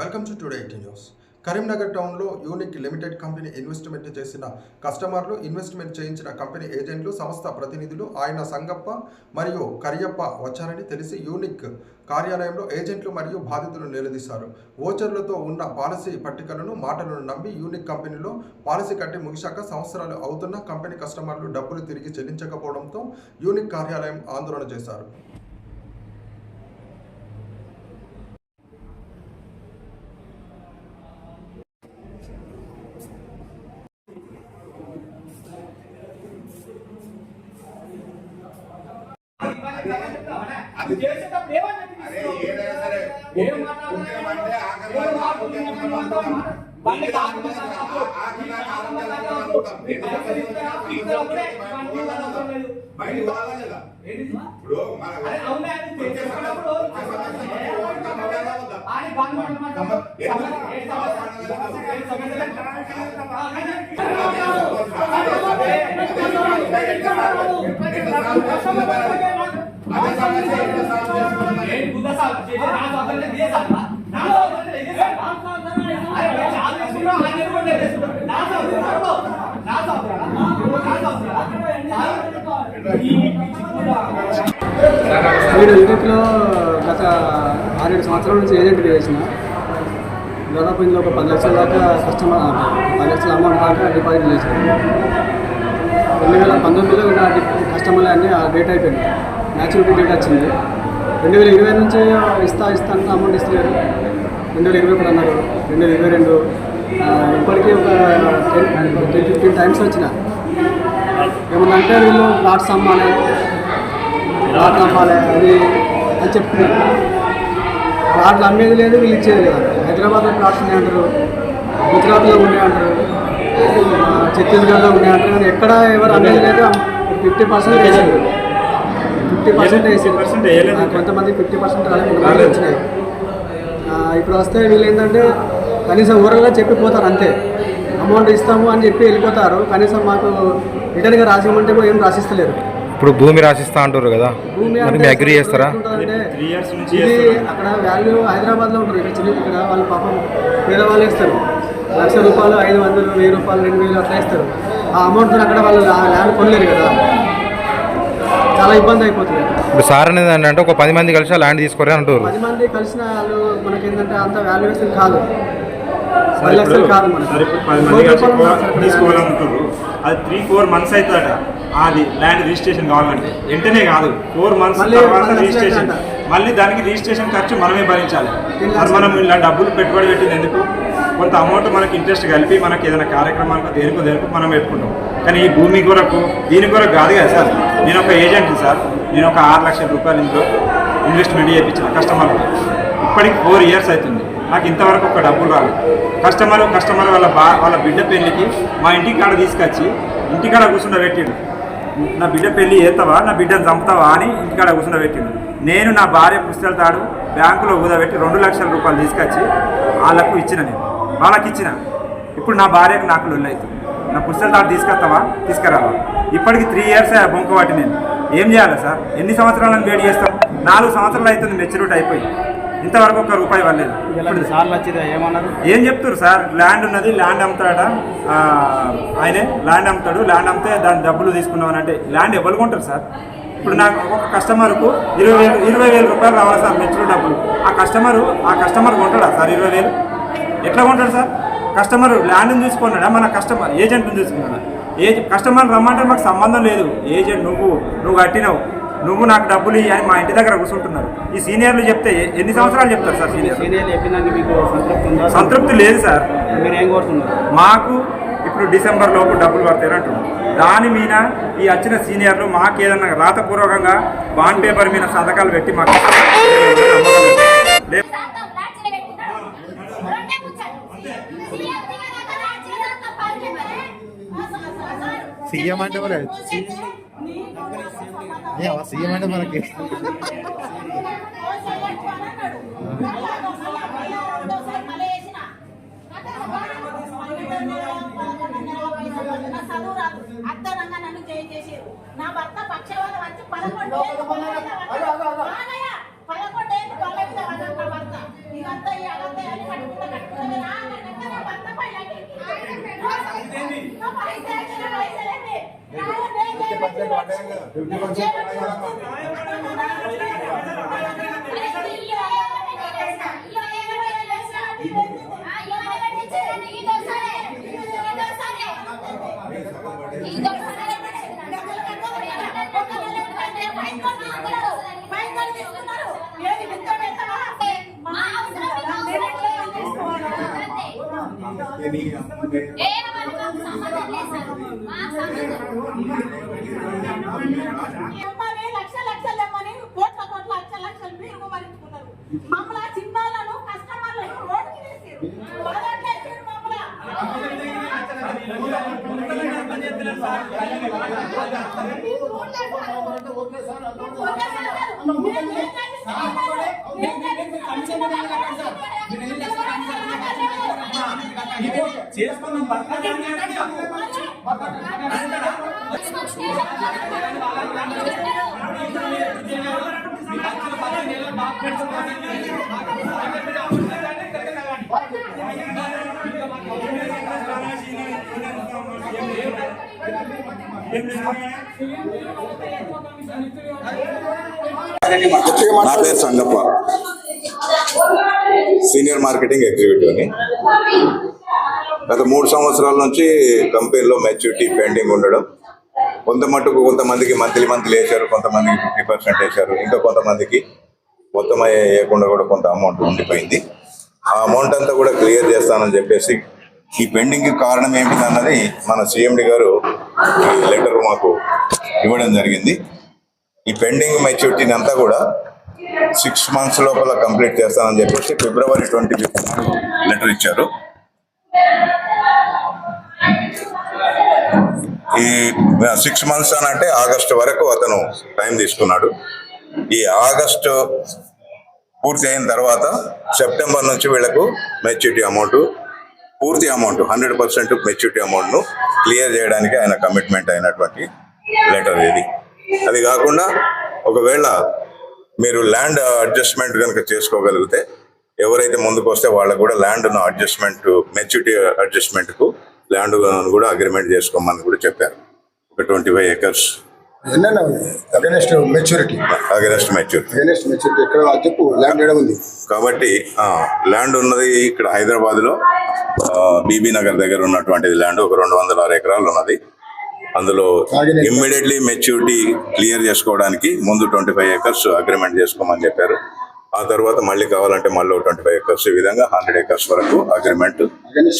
Welcome to today eighty news Karimnagar టౌన్లో unique limited company investment చేసిన కస్టమర్లు investment చేయించిన కంపెనీ ఏజెంట్లు సంస్థ ప్రతినిధులు ఆయన సంగప్ప మరియు కరియప్ప వచ్చారని తెలిసి యూనిక్ కార్యాలయంలో ఏజెంట్లు మరియు బాధితులు నిలదీశారు. ఓచర్లతో ఉన్న పాలసీ పట్టికలను మాటలను నమ్మి యూనిక్ కంపెనీలో పాలసీ కట్టి ముగిశాక సంవత్సరాలు అవుతున్న కంపెనీ కస్టమర్లు డబ్బులు తిరిగి చెల్లించకపోవడంతో యూనిక్ కార్యాలయం ఆందోళన చేశారు అది చేసేటప్పుడు ఏమన్నా అరే ఏదైనా సరే ఏం మాట్లాడాలి? ముఖ్యమంటే ఆఖరి ఏం వరకు మాట్లాడాలి? ముఖ్యమంత్రి మాట్లాడతాం. బండి కాదు ఆఖరి మాట్లాడతాం. ఆఖరి ఈ కాలం కాదు వరకు మాట్లాడతాం. మాట్లాడతాం. ఈ కాదు తీసుకురా, తీసుకురాప్పుడే బండి మాట్లాడతాం లేదు. బయటికి ఇప్పుడు మన అది చేసేటప్పుడు బండి మాట్లాడమంటాం. సమస్య- ఏ సమస్య? నేను యూనిట్లో గత ఆరేడు సంవత్సరాల నుంచి ఏజెంట్ చేసిన దాదాపు ఇందులో ఒక పది లక్షల దాకా కస్టమర్ పది లక్షల అమౌంట్ దాకా డిపాజిట్ చేశాను రెండు వేల పంతొమ్మిదిలో నా కస్టమర్లు అన్నీ డేట్ అయిపోయింది మ్యాచ్యూరిటీ డేట్ వచ్చింది. రెండు వేల ఇరవై నుంచి ఇస్తా ఇస్తా అంటే అమౌంట్ ఇస్తలేరు రెండు వేల ఇరవై ఒకటి అన్నారు. రెండు వేల ఇరవై రెండు ఇప్పటికీ ఒక టెన్ టెన్ ఫిఫ్టీన్ టైమ్స్ వచ్చిన. ఏమన్నా అంటే వీళ్ళు ప్లాట్స్ అమ్మాలి ప్లాట్లు అమ్మాలి అది అని చెప్తున్నారు. ప్లాట్లు అమ్మేది లేదు వీళ్ళు ఇచ్చేది లేదు. హైదరాబాద్లో ప్లాట్స్ ఉన్నాయి అంటారు గుజరాత్లో ఉన్నాయి అంటారు ఆ, ఛత్తీస్గఢ్లో ఉన్నాయి అంటారు కానీ ఎక్కడ ఎవరు అమ్మేది లేదు. ఫిఫ్టీ పర్సెంట్ వేసారు ఫిఫ్టీ పర్సెంట్ కొంతమంది ఫిఫ్టీ పర్సెంట్ రాలేదు వచ్చినాయి. ఆ, ఇప్పుడు వస్తే వీళ్ళు ఏంటంటే కనీసం ఊరల్లా చెప్పిపోతారు అంతే. అమౌంట్ ఇస్తాము అని చెప్పి వెళ్ళిపోతారు. కనీసం మాకు రిటర్న్గా రాసిమంటే ఏం రాసిస్తలేరు. ఇప్పుడు భూమి రాసిస్తా అంటారు కదా. భూమి అగ్రి చేస్తారా? ఇది. అక్కడ వాల్యూ హైదరాబాద్లో ఉంటుంది. ఇక్కడ చిన్న ఇక్కడ వాళ్ళు పాపం పేదవాళ్ళు ఇస్తారు. లక్ష రూపాయలు ఐదు వందలు వెయ్యి రూపాయలు రెండు వేలు అట్లా ఇస్తారు. ఆ అమౌంట్ అక్కడ వాళ్ళు ల్యాండ్ కొనలేరు కదా. చాలా ఇబ్బంది అయిపోతుంది. ఇప్పుడు సార్ అనేది ఏంటంటే ఒక పది మంది కలిసి ల్యాండ్ తీసుకోరే అంటారు పది మంది కలిసిన వాళ్ళు మనకి ఏంటంటే అంత వాల్యుయేషన్ కాదు. పది లక్షలు కాదు మనకి. సార్ ఇప్పుడు పది మంది కోటి కలిసి రూపాయలు కో- ఉన్నారు సార్ తీసుకోవాలనుకుంటారు అది త్రీ ఫోర్ మంత్స్ అవుతుందట అది ల్యాండ్ రిజిస్ట్రేషన్ కావాలంటే వెంటనే కాదు ఫోర్ మంత్స్ మళ్ళీ తర్వాత రిజిస్ట్రేషన్. మళ్ళీ దానికి రిజిస్ట్రేషన్ ఖర్చు మనమే భరించాలి. మనం ఇలా డబ్బులు పెట్టుబడి పెట్టింది ఎందుకు? కొంత అమౌంట్ మనకి ఇంట్రెస్ట్ కలిపి మనకి ఏదైనా కార్యక్రమాలకు దేనికో దేనికో మనం పెట్టుకుంటాం. కానీ ఈ భూమి కొరకు దీని కొరకు కాదు కదా సార్. నేను ఒక ఏజెంట్ సార్. నేను ఒక ఆరు లక్షల రూపాయలు ఇంట్లో ఇన్వెస్ట్మెంట్ చేయించిన కస్టమర్కి ఇప్పటికి ఫోర్ ఇయర్స్ అవుతుంది. నాకు ఇంతవరకు ఒక డబ్బులు రాలేదు. కస్టమర్ కస్టమర్ వాళ్ళ బా వాళ్ళ బిడ్డ పెళ్ళికి మా ఇంటికాడ తీసుకొచ్చి ఇంటికాడ కూర్చుండబెట్టిండు. నా బిడ్డ పెళ్ళి చేస్తావా? నా బిడ్డను చంపుతావా అని ఇంటికాడ కూర్చుండబెట్టిండు. నేను నా భార్య పుస్తకాలు తాడు బ్యాంకులో ఊదబెట్టి రెండు లక్షల రూపాయలు తీసుకొచ్చి వాళ్ళకు ఇచ్చిన నేను. వాళ్ళకి ఇచ్చిన ఇప్పుడు నా భార్యకు నాకు లొల్లి అవుతుంది నా పుస్తకాలు తాడు తీసుకొస్తావా? తీసుకురావా? ఇప్పటికి త్రీ ఇయర్స్ బొంక పట్టి నేను ఏం చేయాలి సార్? ఎన్ని సంవత్సరాలను వేడి చేస్తాం? నాలుగు సంవత్సరాలు అవుతుంది మెచ్యూరిటీ అయిపోయి. ఇంతవరకు ఒక్క రూపాయి పడలేదు ఇప్పుడు సార్లు వచ్చిందా ఏమన్నారు? ఏం చెప్తారు సార్? ల్యాండ్ ఉన్నది ల్యాండ్ అమ్ముతాడట ఆ, ఆయనే ల్యాండ్ అమ్ముతాడు. ల్యాండ్ అమ్మితే దాని డబ్బులు తీసుకున్నామని అంటే ల్యాండ్ ఎవరు కొంటారు సార్? ఇప్పుడు నాకు ఒక కస్టమర్కు ఇరవై వేలు ఇరవై వేల రూపాయలు రావాలి సార్ మెచ్యూర్ డబ్బులు. ఆ కస్టమరు ఆ కస్టమర్ కొంటాడా సార్ ఇరవై వేలు? ఎట్లా కొంటాడు సార్? కస్టమర్ ల్యాండ్ని చూసుకున్నాడా? మన కస్టమర్ ఏజెంట్ని చూసుకున్నాడా? ఏ కస్టమర్ రమ్మంటే మాకు సంబంధం లేదు. ఏజెంట్ నువ్వు నువ్వు కట్టినావు. నువ్వు నాకు డబ్బులు ఇయ్యి అని మా ఇంటి దగ్గర కూర్చుంటున్నారు. ఈ సీనియర్లు చెప్తే ఎన్ని సంవత్సరాలు చెప్తారు సార్ సీనియర్ సంతృప్తి లేదు సార్. మాకు ఇప్పుడు డిసెంబర్ లోపు డబ్బులు పడతారు అంటున్నారు. దాని మీద ఈ వచ్చిన సీనియర్లు మాకు ఏదన్నా రాతపూర్వకంగా బాండ్ పేపర్ మీద సంతకాలు పెట్టి మాకు లే- శాతం లాడ్జిలో పెట్టినాడు. రెండే ముచ్చాడు. సీఎం దిగదాకా లాడ్జిలో శాతం పాలనే మరి. ఆ స- స- సార్. సీఎం అంటే మరి సీఎం అంటే మనకి. నా నన్ను భర్త పక్షవాతం వచ్చి పదకొండు ఏళ్ళు పొలం మీద పడ్డాడు. మానయ్య, పదకొండు ఏళ్ళు పొలం మీద పడ్డాడు నా భర్త. ఇదంతా ఈ అదంతా అని కట్టుకున్నాడు. ఏ లక్ష లక్షలు తెమ్మని కోట్ల కోట్ల లక్ష లక్షలు మీరు మమ్మల్ని చిన్నాలను రోడ్డుకి వేసారు మమ్మల్ని చేసుకున్నాం నా పేరు సంగప్ప సీనియర్ మార్కెటింగ్ ఎగ్జిక్యూటివ్ అని గత మూడు సంవత్సరాల నుంచి కంపెనీలో మెచ్యూరిటీ పెండింగ్ ఉండడం. కొంత మటుకు కొంతమందికి మంత్లీ మంత్లీ వేశారు కొంతమందికి ఫిఫ్టీ పర్సెంట్ వేశారు ఇంకా కొంతమందికి మొత్తం వేయకుండా కూడా కొంత అమౌంట్ ఉండిపోయింది. ఆ అమౌంట్ అంతా కూడా క్లియర్ చేస్తానని చెప్పేసి ఈ పెండింగ్ కారణం ఏమిటి అన్నది మన సీఎండి గారు ఈ లెటర్ మాకు ఇవ్వడం జరిగింది. ఈ పెండింగ్ మెచ్యూరిటీని అంతా కూడా సిక్స్ మంత్స్ లోపల కంప్లీట్ చేస్తానని చెప్పేసి ఫిబ్రవరి ట్వంటీ ఫిఫ్త్ లెటర్ ఇచ్చారు. ఈ సిక్స్ మంత్స్ అని అంటే ఆగస్టు వరకు అతను టైం తీసుకున్నాడు. ఈ ఆగస్టు పూర్తి అయిన తర్వాత సెప్టెంబర్ నుంచి వీళ్ళకు మెచ్యూరిటీ అమౌంట్ పూర్తి అమౌంట్ హండ్రెడ్ పర్సెంట్ మెచ్యూరిటీ అమౌంట్ను క్లియర్ చేయడానికి ఆయన కమిట్మెంట్ అయినటువంటి లెటర్ ఇది. అది కాకుండా ఒకవేళ మీరు ల్యాండ్ అడ్జస్ట్మెంట్ కనుక చేసుకోగలిగితే ఎవరైతే ముందుకు వస్తే వాళ్ళకు కూడా ల్యాండ్ అడ్జస్ట్మెంట్ మెచ్యూరిటీ అడ్జస్ట్మెంట్కు ల్యాండ్ కూడా అగ్రిమెంట్ చేసుకోమని కూడా చెప్పారు. ఒక twenty five against maturity against maturity against maturity ఎక్కడ చెప్పు ల్యాండ్ ఉంది? కాబట్టి ల్యాండ్ ఉన్నది ఇక్కడ హైదరాబాద్లో బీబీ నగర్ దగ్గర ఉన్నటువంటిది ల్యాండ్ ఒక రెండు వందల ఆరు ఎకరాలు ఉన్నది. అందులో. ఇమ్మీడియట్లీ మెచ్యూరిటీ క్లియర్ చేసుకోవడానికి ముందు ట్వంటీ ఫైవ్ ఎకర్స్ అగ్రిమెంట్ చేసుకోమని చెప్పారు. ఆ తర్వాత మళ్ళీ కావాలంటే మళ్ళీ ట్వంటీ ఫైవ్ ఎకర్స్ ఈ విధంగా హండ్రెడ్ ఎకర్స్ వరకు అగ్రిమెంట్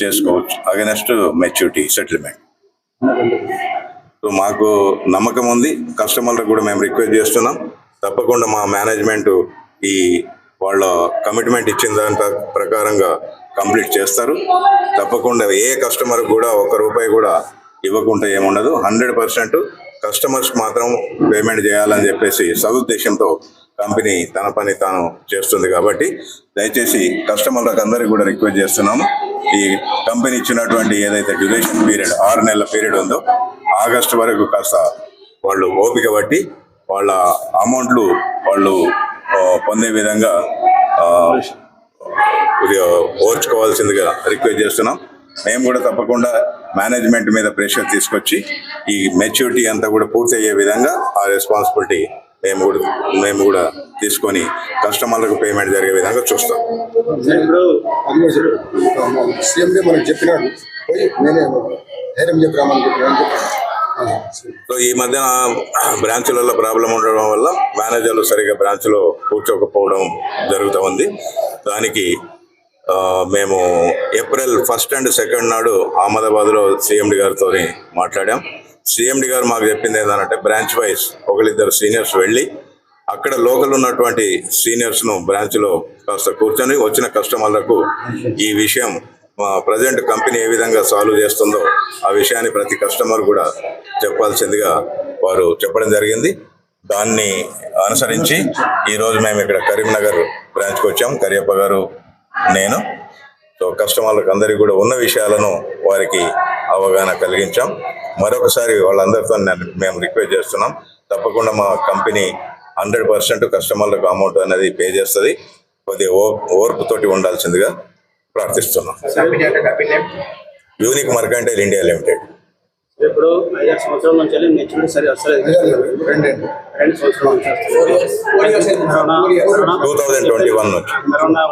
చేసుకోవచ్చు. అగెనెస్ట్ మెచ్యూరిటీ సెటిల్మెంట్ సో మాకు నమ్మకం ఉంది. కస్టమర్లకు కూడా మేము రిక్వెస్ట్ చేస్తున్నాం. తప్పకుండా మా మేనేజ్మెంట్ ఈ వాళ్ళ కమిట్మెంట్ ఇచ్చిన దాని ప్రకారంగా కంప్లీట్ చేస్తారు. తప్పకుండా ఏ కస్టమర్ కూడా ఒక్క రూపాయి కూడా ఇవ్వకుండా ఏముండదు. హండ్రెడ్ పర్సెంట్ కస్టమర్స్ మాత్రం పేమెంట్ చేయాలని చెప్పేసి సదుద్దేశంతో కంపెనీ తన పని తాను చేస్తుంది కాబట్టి దయచేసి కస్టమర్లకు అందరికీ కూడా రిక్వెస్ట్ చేస్తున్నాము. ఈ కంపెనీ ఇచ్చినటువంటి ఏదైతే డ్యూరేషన్ పీరియడ్ ఆరు నెలల పీరియడ్ ఉందో ఆగస్టు వరకు కాస్త వాళ్ళు ఓపిక బట్టి వాళ్ళ అమౌంట్లు వాళ్ళు పొందే విధంగా ఓర్చుకోవాల్సిందిగా రిక్వెస్ట్ చేస్తున్నాం. మేము కూడా తప్పకుండా మేనేజ్మెంట్ మీద ప్రెషర్ తీసుకొచ్చి ఈ మెచ్యూరిటీ అంతా కూడా పూర్తి అయ్యే విధంగా ఆ రెస్పాన్సిబిలిటీ మేము కూడా మేము కూడా తీసుకొని కస్టమర్లకు పేమెంట్ జరిగే విధంగా చూస్తాం ఇప్పుడు మనకు చెప్పినాడు పోయి నేనే ధైర్యం. సో ఈ మధ్యన బ్రాంచులలో ప్రాబ్లం ఉండడం వల్ల మేనేజర్లు సరిగా బ్రాంచ్లో కూర్చోకపోవడం జరుగుతూ ఉంది దానికి మేము ఏప్రిల్ ఫస్ట్ అండ్ సెకండ్ నాడు అహ్మదాబాద్లో సిఎండి గారితో మాట్లాడాం. సిఎండి గారు మాకు చెప్పింది ఏంటంటే బ్రాంచ్ వైజ్ ఒకళ్ళిద్దరు సీనియర్స్ వెళ్ళి అక్కడ లోకల్ ఉన్నటువంటి సీనియర్స్ను బ్రాంచ్లో కాస్త కూర్చొని వచ్చిన కస్టమర్లకు ఈ విషయం మా ప్రజెంట్ కంపెనీ ఏ విధంగా సాల్వ్ చేస్తుందో ఆ విషయాన్ని ప్రతి కస్టమర్ కూడా చెప్పాల్సిందిగా వారు చెప్పడం జరిగింది. దాన్ని అనుసరించి ఈరోజు మేము ఇక్కడ కరీంనగర్ బ్రాంచ్కి వచ్చాం. కరియప్ప గారు నేను. సో కస్టమర్లకు అందరికీ కూడా ఉన్న విషయాలను వారికి అవగాహన కలిగించాం. మరొకసారి వాళ్ళందరితో నేను మేము రిక్వెస్ట్ చేస్తున్నాం. తప్పకుండా మా కంపెనీ హండ్రెడ్ పర్సెంట్ కస్టమర్లకు అమౌంట్ అనేది పే చేస్తుంది. కొద్దిగా ఓ ఓర్పుతోటి ఉండాల్సిందిగా ప్రార్థిస్తున్నాం. Unique mercantile India limited. ఇప్పుడు ఐదారు సంవత్సరాల నుంచి వెళ్ళి మెచ్యూరిటీ సరి వస్తలేదు. రెండు సంవత్సరాల నుంచి వస్తలేదు. Corona corona. 2021 నుంచి. కరోనా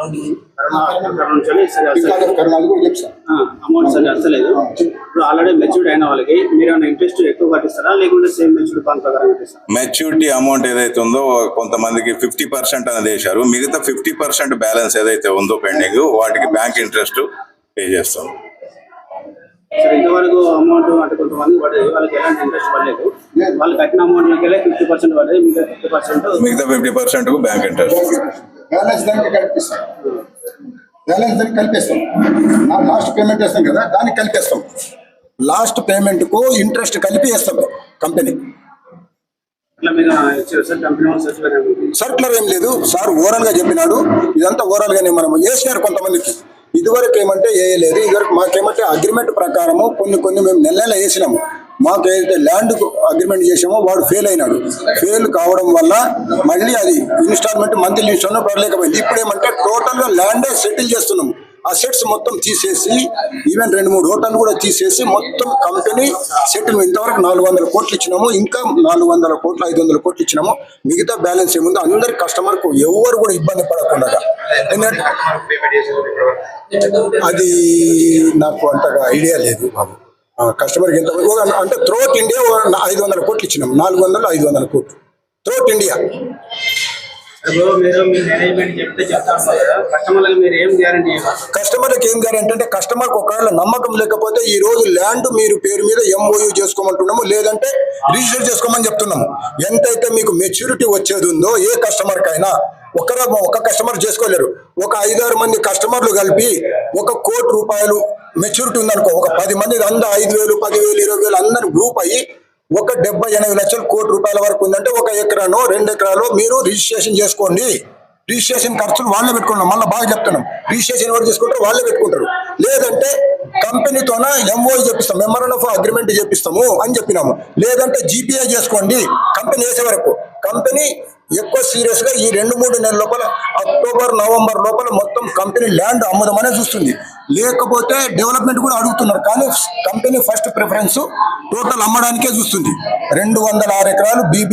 కరోనా కరోనా నుంచి వెళ్ళి సరి ఇంకా వస్తలేదు. కరోనా అది కూడా చెప్తాను అమౌంట్ సరి వస్తలేదు. ఇప్పుడు ఆల్రెడీ మెచ్యూరిటీ అయిన వాళ్ళకి మీరు ఏమైనా ఇంట్రెస్ట్ ఎక్కువ కట్టిస్తారా? లేకుంటే సేమ్ మెచ్యూరిటీ ప్లాన్ ప్రకారం మెచ్యూరిటీ అమౌంట్ ఏదైతే ఉందో కొంతమందికి ఫిఫ్టీ పర్సెంట్ అనేది వేశారు మిగతా ఫిఫ్టీ పర్సెంట్ బ్యాలెన్స్ ఏదైతే ఉందో పెండింగ్ వాటికి బ్యాంక్ ఇంట్రెస్ట్ పే చేస్తాం. సరే ఇంతవరకు అమౌంట్ అంటే కొంతమంది పడేది వాళ్ళకి ఎలాంటి ఇంట్రెస్ట్ పడలేదు. వాళ్ళు కట్టిన అమౌంట్ వెళ్ళి ఫిఫ్టీ పర్సెంట్ పడేది మిగతా ఫిఫ్టీ పర్సెంట్ మిగతా fifty percent bank interest balance దానికి కలిపిస్తాం. బ్యాలెన్స్ దానికి కలిపేస్తాం. నా లాస్ట్ పేమెంట్ వేస్తాం కదా దానికి కలిపేస్తాం. లాస్ట్ పేమెంట్కు ఇంట్రెస్ట్ కలిపి వేస్తాం కంపెనీ సర్కులర్ ఏం లేదు. సార్ ఓవరాల్గా చెప్పినాడు. ఇదంతా ఓవరాల్ గానే మనం వేసినారు కొంతమందికి. ఇదివరకు ఏమంటే వేయలేదు. ఇదివరకు మాకేమంటే అగ్రిమెంట్ ప్రకారము కొన్ని కొన్ని మేము నెల నెల వేసినాము. మాకు ఏదైతే ల్యాండ్ అగ్రిమెంట్ చేసామో వాడు ఫెయిల్ అయినాడు. ఫెయిల్ కావడం వల్ల మళ్ళీ అది ఇన్స్టాల్మెంట్ మంత్లీ ఇన్స్టాల్మెంట్ పడలేకపోయింది ఇప్పుడు ఏమంటే టోటల్గా ల్యాండే సెటిల్ చేస్తున్నాము. ఆ సెట్స్ మొత్తం తీసేసి ఈవెన్ రెండు మూడు హోటల్ కూడా తీసేసి మొత్తం కంపెనీ సెటిల్ ఇంతవరకు నాలుగు వందల కోట్లు ఇచ్చినాము. ఇంకా నాలుగు వందల కోట్లు ఐదు వందల కోట్లు ఇచ్చినాము. మిగతా బ్యాలెన్స్ ఏముందో అందరి కస్టమర్కు ఎవరు కూడా ఇబ్బంది పడకుండా. అది నాకు అంతగా ఐడియా లేదు బాబు. కస్టమర్కి ఎంత అంటే త్రోట్ ఇండియా ఐదు వందల కోట్లు ఇచ్చినాము. నాలుగు వందలు ఐదు వందల కోట్లు. త్రోట్ ఇండియా ఇప్పుడు మీరు మీ మేనేజ్మెంట్ చెప్తే కదా. కస్టమర్లకు మీరు ఏం గ్యారంటీ కస్టమర్కి ఏం గ్యారెంటీ అంటే కస్టమర్కి ఒకవేళ నమ్మకం లేకపోతే ఈ రోజు ల్యాండ్ మీరు పేరు మీద ఎంఓయూ చేసుకోమంటున్నాము లేదంటే రిజిస్టర్ చేసుకోమని చెప్తున్నాము. ఎంతైతే మీకు మెచ్యూరిటీ వచ్చేది ఉందో ఏ కస్టమర్ కైనా ఒకరు ఒక కస్టమర్ చేసుకోలేరు. ఒక ఐదారు మంది కస్టమర్లు కలిపి ఒక కోటి రూపాయలు మెచ్యూరిటీ ఉందనుకో ఒక పది మంది అందరూ ఐదు వేలు పదివేలు ఇరవై వేలు అందరు గ్రూప్ అయ్యి ఒక డెబ్బై ఎనభై లక్షలు కోటి రూపాయల వరకు ఉందంటే ఒక ఎకరాను రెండు ఎకరాలు మీరు రిజిస్ట్రేషన్ చేసుకోండి. రిజిస్ట్రేషన్ ఖర్చులు వాళ్ళే పెట్టుకున్నాం మళ్ళీ బాగా చెప్తున్నాం. రిజిస్ట్రేషన్ ఎవరు చేసుకుంటారు వాళ్ళే పెట్టుకుంటారు. లేదంటే కంపెనీతోన ఎంఓ చెప్పిస్తాం. మెమరన్ ఆఫ్ అగ్రిమెంట్ చెప్పిస్తాము అని చెప్పినాము. లేదంటే జీపీఐ చేసుకోండి. కంపెనీ వేసే వరకు. కంపెనీ ఎక్కువ సీరియస్గా ఈ రెండు మూడు నెలల లోపల అక్టోబర్ నవంబర్ లోపల మొత్తం కంపెనీ ల్యాండ్ అమ్ముదామనే చూస్తుంది. లేకపోతే డెవలప్మెంట్ కూడా అడుగుతున్నారు. కానీ కంపెనీ ఫస్ట్ ప్రిఫరెన్స్ టోటల్ అమ్మడానికే చూస్తుంది. రెండు వందల ఆరు ఎకరాలు బీబీ